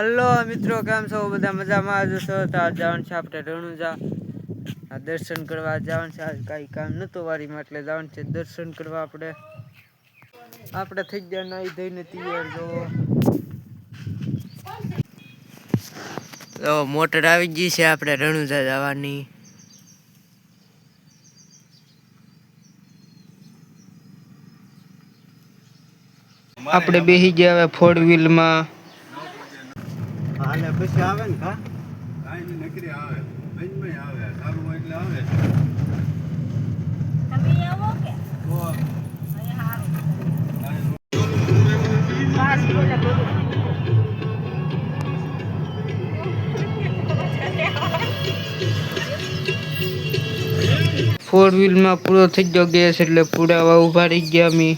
hello મિત્રો કેમ છો બધા મજામાં જશો તો આજ જવાનું છે આપણે રણુજા આ દર્શન કરવા જવાનું છે આજ કાંઈ કામ નહોતું વારીમાં એટલે જવાનું છે દર્શન કરવા આપણે આપણે થઈ ગયા નાઈ ધોઈને તૈયાર જો તો મોટર આવી ગઈ છે આપણે રણુજા જવાની આપણે બેસી ગયા હવે ફોર વ્હીલમાં આને પછી આવે ને કા આની નકરી આવે મજમી આવે સારું એટલે આવે તમે આવો કે હો અહી હાલ ફોર wheel માં પૂરો થઈ ગયો ગેસ એટલે પૂડાવા ઉભાડી ગયા મી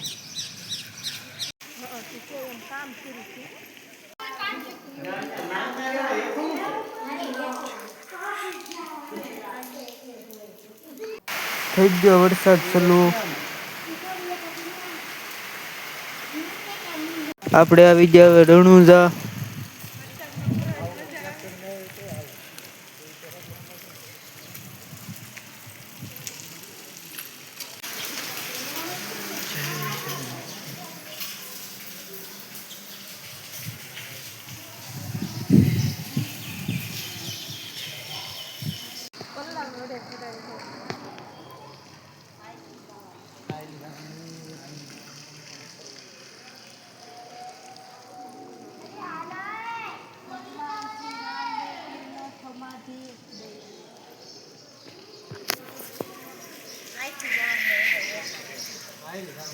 થઈ ગયો વરસાદ ચાલુ આપણે આવી ગયા Ranuja i m p u t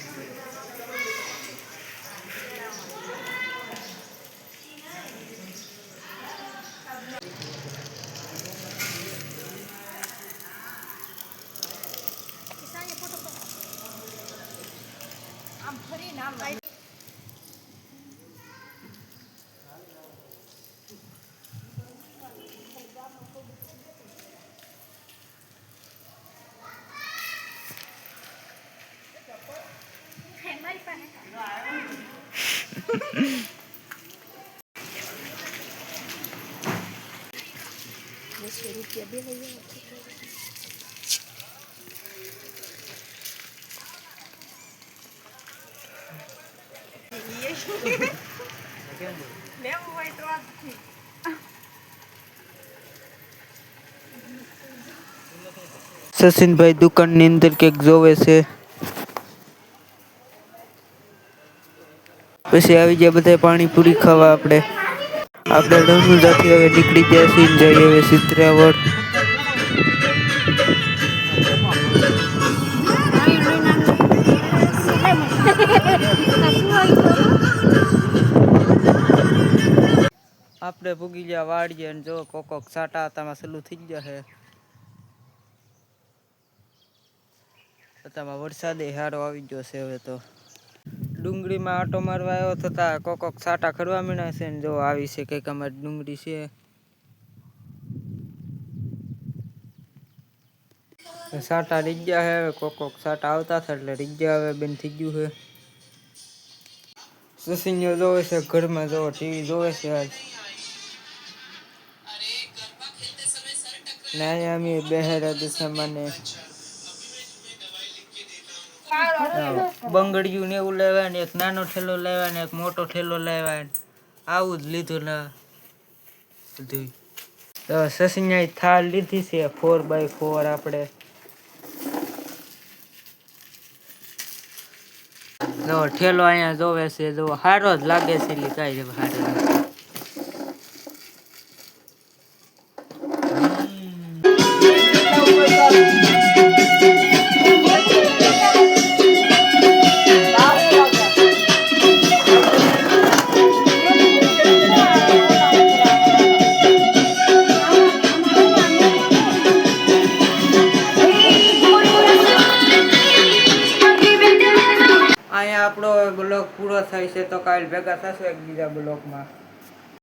t i n n a m a Sachin भाई दुकान नींद के जो वैसे પછી આવી ગયા બધા પાણીપુરી ખાવા આપણે આપણે ધનુજાથી હવે નીકળી ગયા છીએ જઈએ હવે સિત્રાવટ આપણે ભૂગી ગયા વાડીએ અને જો કોકોક સાટા હતામાં સલું થઈ ગયા છે અત્યારમાં વરસાદે હારો આવી ગયો છે હવે તો डूंगी में आटो मरवा था कोक साटा खड़वा मीना से जो आई से कई अमर डूंगी से साटा डीग गया है कोक साटा आता था डीग गया है बेन थी गयू है जो से घर में जो टीवी जो से आज नहीं हमें बेहद दिशा मैंने બંગડિયું ને એવું લેવાય ને એક નાનો ઠેલો લેવાય ને એક મોટો ઠેલો લેવાય આવું જ લીધું ને બધું તો થાળ લીધી છે ફોર બાય ફોર આપણે ઠેલો અહીંયા જોવે છે જો હારો જ લાગે છે એટલે કાંઈ જ હારો પૂરો થાય છે તો કાલ ભેગા થશે એકબીજા બ્લોકમાં